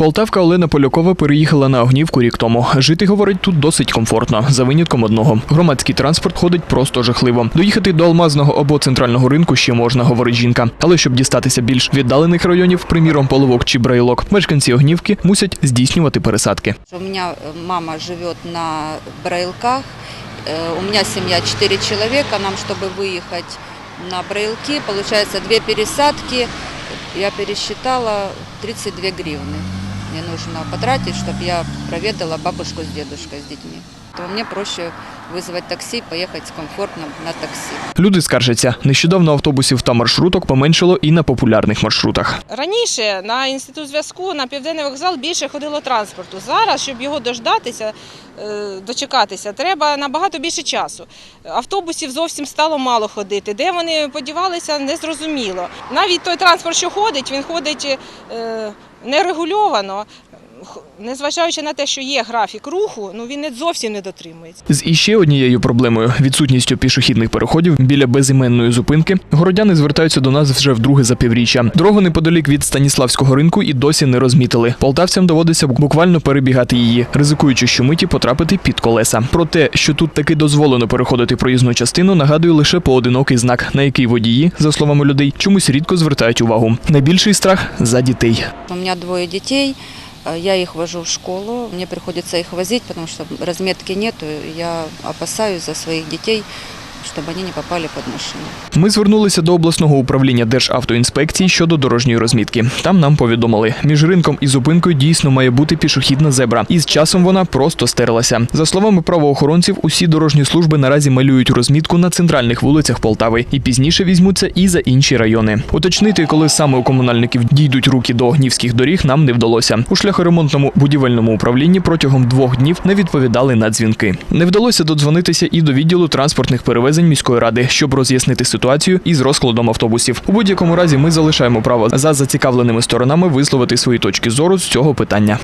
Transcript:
Полтавка Олена Полякова переїхала на Огнівку рік тому. Жити, говорить, тут досить комфортно, за винятком одного. Громадський транспорт ходить просто жахливо. Доїхати до Алмазного або центрального ринку ще можна, говорить жінка. Але щоб дістатися більш віддалених районів, приміром Половок чи Брайлок, мешканці Огнівки мусять здійснювати пересадки. У меня э, мама живет на Браилках, э, у меня семья 4 человека, нам, чтобы выехать на Браилки, получается две пересадки, я пересчитала 32 гривны. Мне нужно потратить, чтобы я проведала бабушку с дедушкой с детьми. То мне проще вызвать такси, поехать комфортно на такси. Люди скаржаться, нещодавно автобусів та маршруток поменшало і на популярних маршрутах. Раніше на інститут зв'язку на південний вокзал більше ходило транспорту. Зараз, щоб його дождатися, е, дочекатися, треба набагато більше часу. Автобусів зовсім стало мало ходити. Де вони подівалися, незрозуміло. Навіть той транспорт, що ходить, він ходить е, нерегульовано. Незважаючи на те, що є графік руху, ну він не зовсім не дотримується. З іще однією проблемою відсутністю пішохідних переходів біля безіменної зупинки городяни звертаються до нас вже вдруге за півріччя. Дорогу неподалік від Станіславського ринку і досі не розмітили. Полтавцям доводиться буквально перебігати її, ризикуючи щомиті потрапити під колеса. Про те, що тут таки дозволено переходити проїзну частину, нагадує лише поодинокий знак, на який водії, за словами людей, чомусь рідко звертають увагу. Найбільший страх за дітей. У меня двое детей, э, я их вожу в школу, мне приходится их возить, потому что разметки нету, я опасаюсь за своих детей, чтобы они не попали под машину. Ми звернулися до обласного управління Державтоінспекції щодо дорожньої розмітки. Там нам повідомили, між ринком і зупинкою дійсно має бути пішохідна зебра, і з часом вона просто стерлася. За словами правоохоронців, усі дорожні служби наразі малюють розмітку на центральних вулицях Полтави і пізніше візьмуться і за інші райони. Уточнити, коли саме у комунальників дійдуть руки до огнівських доріг, нам не вдалося. У шляхоремонтному будівельному управлінні протягом двох днів не відповідали на дзвінки. Не вдалося додзвонитися і до відділу транспортних перевезень міської ради, щоб роз'яснити ситуацію із розкладом автобусів. У будь-якому разі ми залишаємо право за зацікавленими сторонами висловити свої точки зору з цього питання.